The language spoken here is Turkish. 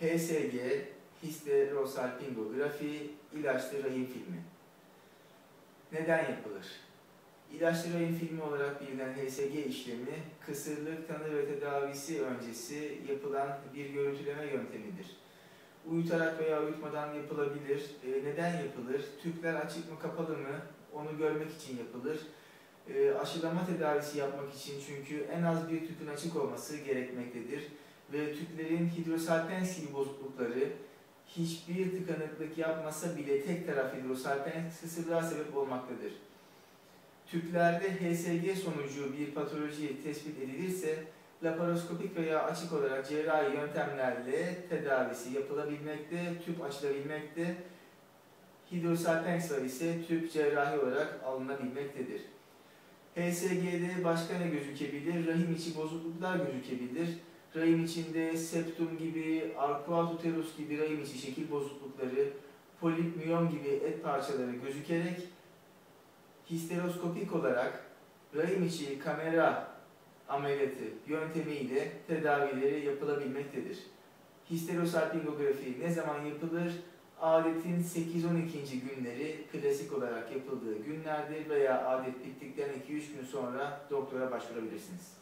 HSG, histerosalpingografi, ilaçlı rahim filmi. Neden yapılır? İlaçlı rahim filmi olarak bilinen HSG işlemi, kısırlık tanı ve tedavisi öncesi yapılan bir görüntüleme yöntemidir. Uyutarak veya uyutmadan yapılabilir. E, neden yapılır? Tüpler açık mı kapalı mı? Onu görmek için yapılır. E, aşılama tedavisi yapmak için çünkü en az bir tüpün açık olması gerekmektedir. Ve tüplerin hidrosalpens gibi bozuklukları hiçbir tıkanıklık yapmasa bile tek taraf hidrosalpens kısırlığa sebep olmaktadır. Tüplerde HSG sonucu bir patoloji tespit edilirse laparoskopik veya açık olarak cerrahi yöntemlerle tedavisi yapılabilmekte, tüp açılabilmekte, hidrosalpens var ise tüp cerrahi olarak alınabilmektedir. HSG'de başka ne gözükebilir? Rahim içi bozukluklar gözükebilir. Rahim içinde septum gibi, arkuat uterus gibi rahim içi şekil bozuklukları, polip miyom gibi et parçaları gözükerek histeroskopik olarak rahim içi kamera ameliyatı yöntemiyle tedavileri yapılabilmektedir. Histerosalpingografi ne zaman yapılır? Adetin 8-12. günleri klasik olarak yapıldığı günlerdir veya adet bittikten 2-3 gün sonra doktora başvurabilirsiniz.